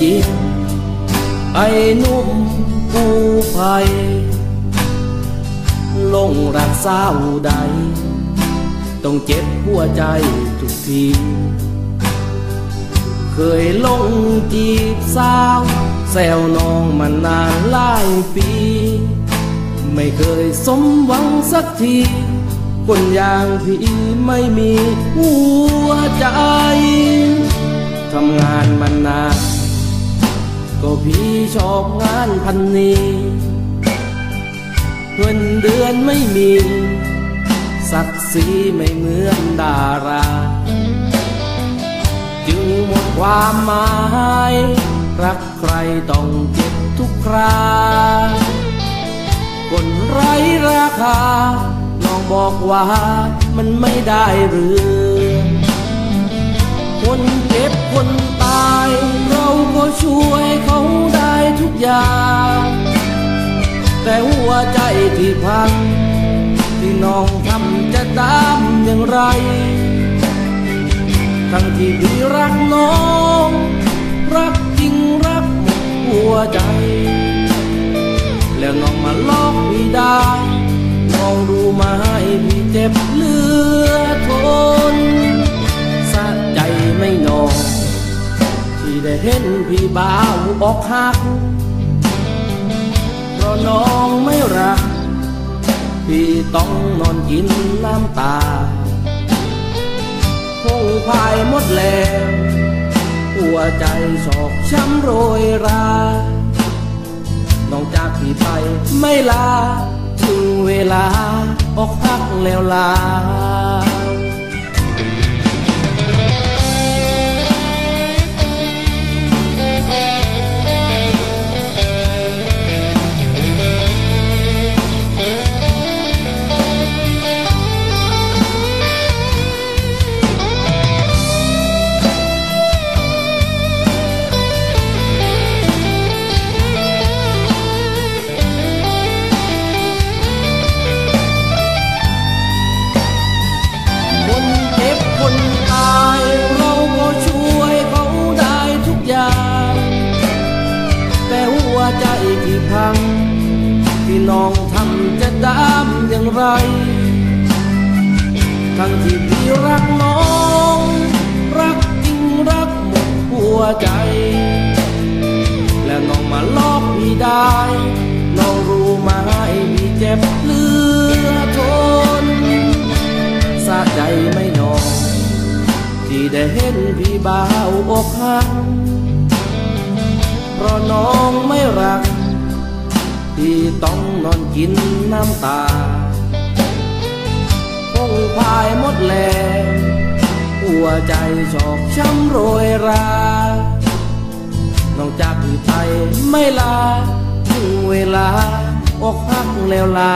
จริงไอ้นุ่มผู้ภัยลงรักสาวใด ต้องเจ็บหัวใจทุกที เคยลงจีบสาวแซวน้องมานานหลายปี ไม่เคยสมหวังสักทีคนอย่างพี่ไม่มีหัวใจ ทำงานมานาน ก็พี่ชอบงานพันนี้เงินเดือนไม่มี ศักดิ์ศรีไม่เหมือนดารา จึงหมดความหมาย รักใครต้องเจ็บทุกคราคนไร้ราคาน้องบอกว่ามันไม่ได้เรื่อคนเจ็บคน ยา แต่หัวใจที่พัง ที่น้องทำจะตามอย่างไร ทั้งที่พี่รักน้อง รักจริงรักหมดหัวใจ แล้วน้องมาลอกพี่ได้น้องรู้ไหมพี่เจ็บเลือทนสะใจไม่นอนที่ได้เห็นพี่บ่าวออกหัก เพราะน้องไม่รัก พี่ต้องนอนกินน้ำตาคงพายหมดแล้ว หัวใจชอกช้ำโรยรา น้องจากพี่ไปไม่ลา ถึงเวลาออกพักแล้วลา ที่พัง ที่น้องทำจะดามอย่างไร ทั้งที่พี่รักน้อง รักจริงรักหมดหัวใจ และน้องมาลอกพี่ได้ น้องรู้ไหมพี่เจ็บเหลือทนสะใจไม่นอนที่ได้เห็นพี่บ่าวอกหัก เพราะน้องไม่รัก ที่ต้องนอนกินน้ำตาคงพายหมดแรงหัวใจชอกช้ำโรยรา น้องจากพี่ไปไม่ลาถึงเวลาอกหักแล้วลา